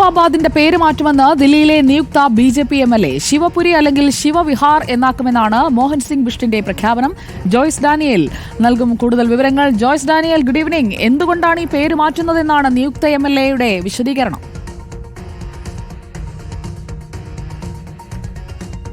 മുസ്തഫാബാദിന്റെ പേര് മാറ്റുമെന്ന് ദില്ലിയിലെ നിയുക്ത B J P M L A Shivpuri അല്ലെങ്കിൽ ശിവവിഹാർ എന്നാക്കുമെന്നാണ് മോഹൻ സിംഗ് ബിഷ്ടിന്റെ പ്രഖ്യാപനം. ജോയ്സ് ഡാനിയൽ നൽകും കൂടുതൽ വിവരങ്ങൾ. Joyce Daniel good evening. എന്തുകൊണ്ടാണ് ഈ പേര് മാറ്റുന്നതെന്നാണ് നിയുക്ത എം എൽ എയുടെ വിശദീകരണം.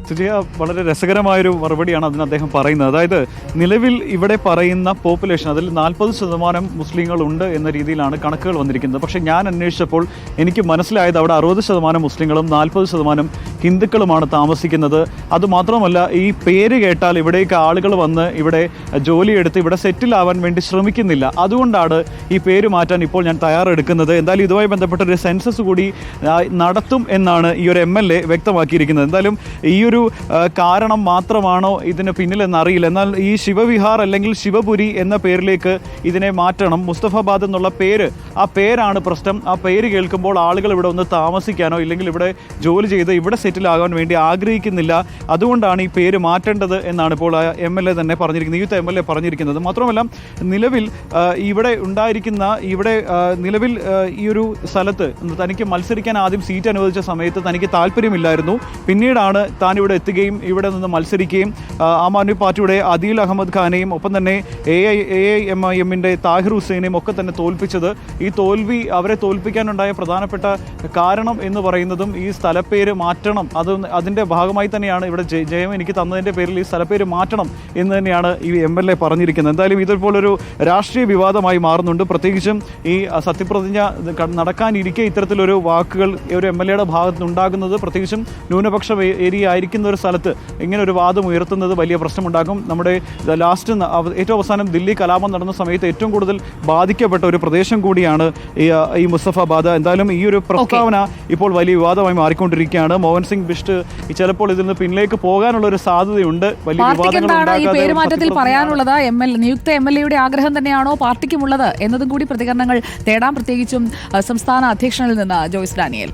സുജയ വളരെ രസകരമായൊരു മറുപടിയാണ് അതിന് അദ്ദേഹം പറയുന്നത്. അതായത് നിലവിൽ ഇവിടെ പറയുന്ന പോപ്പുലേഷൻ അതിൽ നാൽപ്പത് ശതമാനം മുസ്ലിങ്ങൾ ഉണ്ട് എന്ന രീതിയിലാണ് കണക്കുകൾ വന്നിരിക്കുന്നത്. പക്ഷേ ഞാൻ അന്വേഷിച്ചപ്പോൾ എനിക്ക് മനസ്സിലായത് അവിടെ അറുപത് ശതമാനം മുസ്ലിങ്ങളും നാൽപ്പത് ശതമാനം ഹിന്ദുക്കളുമാണ് താമസിക്കുന്നത്. അതുമാത്രമല്ല ഈ പേര് കേട്ടാൽ ഇവിടേക്ക് ആളുകൾ വന്ന് ഇവിടെ ജോലിയെടുത്ത് ഇവിടെ സെറ്റിലാവാൻ വേണ്ടി ശ്രമിക്കുന്നില്ല. അതുകൊണ്ടാണ് ഈ പേര് മാറ്റാൻ ഇപ്പോൾ ഞാൻ തയ്യാറെടുക്കുന്നത്. എന്തായാലും ഇതുമായി ബന്ധപ്പെട്ട ഒരു സെൻസസ് കൂടി നടത്തും എന്നാണ് ഈ ഒരു എം എൽ എ വ്യക്തമാക്കിയിരിക്കുന്നത്. എന്തായാലും ഈ ഒരു കാരണം മാത്രമാണോ ഇതിന് പിന്നിലെന്നറിയില്ല എന്നാൽ ഈ ശിവവിഹാർ അല്ലെങ്കിൽ ശിവപുരി എന്ന പേരിലേക്ക് ഇതിനെ മാറ്റണം. മുസ്തഫാബാദ് എന്നുള്ള പേര് ആ പേരാണ് പ്രശ്നം. ആ പേര് കേൾക്കുമ്പോൾ ആളുകൾ ഇവിടെ ഒന്ന് താമസിക്കാനോ ഇല്ലെങ്കിൽ ഇവിടെ ജോലി ചെയ്ത് ഇവിടെ സെറ്റിൽ ആകാൻ വേണ്ടി ആഗ്രഹിക്കുന്നില്ല. അതുകൊണ്ടാണ് ഈ പേര് മാറ്റേണ്ടത് എന്നാണ് ഇപ്പോൾ എം എൽ എ തന്നെ പറഞ്ഞിരിക്കുന്നത്. യൂത്ത് എം എൽ എ പറഞ്ഞിരിക്കുന്നത്. മാത്രമല്ല നിലവിൽ ഇവിടെ ഉണ്ടായിരിക്കുന്ന ഇവിടെ നിലവിൽ ഈ ഒരു സ്ഥലത്ത് തനിക്ക് മത്സരിക്കാൻ ആദ്യം സീറ്റ് അനുവദിച്ച സമയത്ത് തനിക്ക് താല്പര്യമില്ലായിരുന്നു. പിന്നീടാണ് താൻ ഇവിടെ എത്തുകയും ഇവിടെ നിന്ന് മത്സരിക്കുകയും ആ, ആദ്മി പാർട്ടിയുടെ അദീൽ അഹമ്മദ് ഖാനെയും ഒപ്പം തന്നെ A I A I M I എമ്മിന്റെ താഹിർ ഹുസൈനെയും ഒക്കെ തന്നെ തോൽപ്പിച്ചത്. ഈ തോൽവി അവരെ തോൽപ്പിക്കാനുണ്ടായ പ്രധാനപ്പെട്ട കാരണം എന്ന് പറയുന്നതും ഈ സ്ഥലപ്പേര് മാറ്റണം അത് അതിന്റെ ഭാഗമായി തന്നെയാണ് ഇവിടെ ജയ- എനിക്ക് തന്നതിന്റെ പേരിൽ ഈ സ്ഥലപ്പേര് മാറ്റണം എന്ന് തന്നെയാണ് ഈ എം എൽ എ പറഞ്ഞിരിക്കുന്നത്. എന്തായാലും ഇതുപോലൊരു രാഷ്ട്രീയ വിവാദമായി മാറുന്നുണ്ട്. പ്രത്യേകിച്ചും ഈ സത്യപ്രതിജ്ഞ നടക്കാനിരിക്കെ ഇത്തരത്തിലൊരു വാക്കുകൾ ഒരു എം എൽ എയുടെ ഭാഗത്ത് ഉണ്ടാകുന്നത് പ്രത്യേകിച്ചും ന്യൂനപക്ഷ ഏരിയ ആയിരിക്കുന്ന ഒരു സ്ഥലത്ത് ഇങ്ങനെ ഒരു വാദം ഉയർത്തുന്നത് വലിയ പ്രശ്നമുണ്ടാക്കും നമ്മുടെ ലാസ്റ്റ് ഏറ്റവും അവസാനം ദില്ലി കലാപം നടന്ന സമയത്ത് ഏറ്റവും കൂടുതൽ ബാധിക്കപ്പെട്ട ഒരു പ്രദേശം കൂടിയാണ് ഈ മുസ്തഫാബാദ്. എന്തായാലും ഈ ഒരു പ്രസ്താവന ഇപ്പോൾ വലിയ വിവാദമായി മാറിക്കൊണ്ടിരിക്കുകയാണ്. മോഹൻ സിംഗ് ബിഷ്ട് ഈ ചിലപ്പോൾ ഇതിൽ നിന്ന് പിന്നിലേക്ക് പോകാനുള്ള ഒരു സാധ്യതയുണ്ട്. വലിയ പേരുമാറ്റത്തിൽ പറയാനുള്ളത്? എം എൽ നിയുക്ത എം എൽ എയുടെ ആഗ്രഹം തന്നെയാണോ പാർട്ടിക്കുമുള്ളത്? എന്നതും കൂടി പ്രതികരണങ്ങൾ തേടാം. പ്രത്യേകിച്ചും സംസ്ഥാന അധ്യക്ഷനിൽ നിന്ന് ജോയ്സ് ഡാനിയൽ.